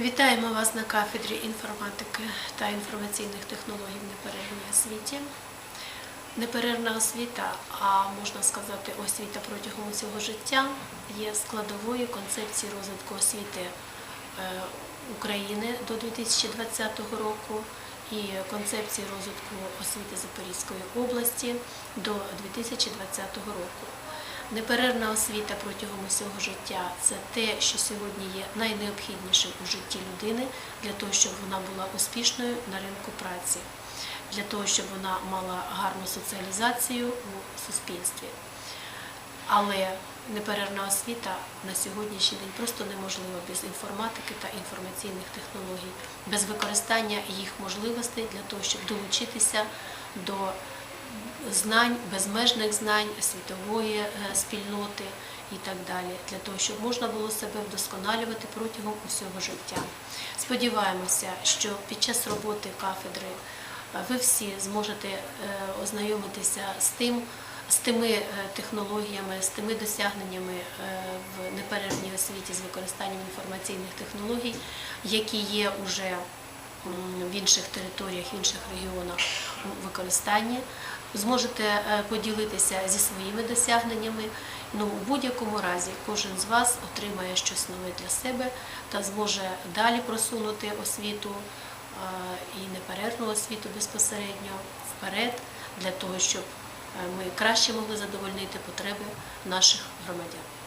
Вітаємо вас на кафедрі інформатики та інформаційних технологій в неперервній освіті. Неперервна освіта, а можна сказати, освіта протягом усього життя, є складовою концепції розвитку освіти е, України до 2020 року і концепції розвитку освіти Запорізької області до 2020 року. Неперервна освіта протягом усього життя це те, що сьогодні є найнеобхіднішим у житті людини для того, щоб вона була успішною на ринку праці, для того, щоб вона мала гарну соціалізацію у суспільстві. Але неперервна освіта на сьогоднішній день просто неможлива без інформатики та інформаційних технологій, без використання їх можливостей для того, щоб долучитися до знань, безмежних знань світової е, спільноти і так далі, для того, щоб можна було себе вдосконалювати протягом усього життя. Сподіваємося, що під час роботи кафедри е, ви всі зможете е, ознайомитися з тим. З тими технологіями, з тими досягненнями в неперервній освіті з використанням інформаційних технологій, які є уже в інших територіях, в інших регіонах у використанні. Зможете е, поділитися зі своїми досягненнями. Ну, у будь-якому разі кожен з вас отримає щось нове для себе та зможе далі просунути освіту е, і неперервну освіту безпосередньо вперед для того, щоб е, ми краще могли задовольнити потреби наших громадян.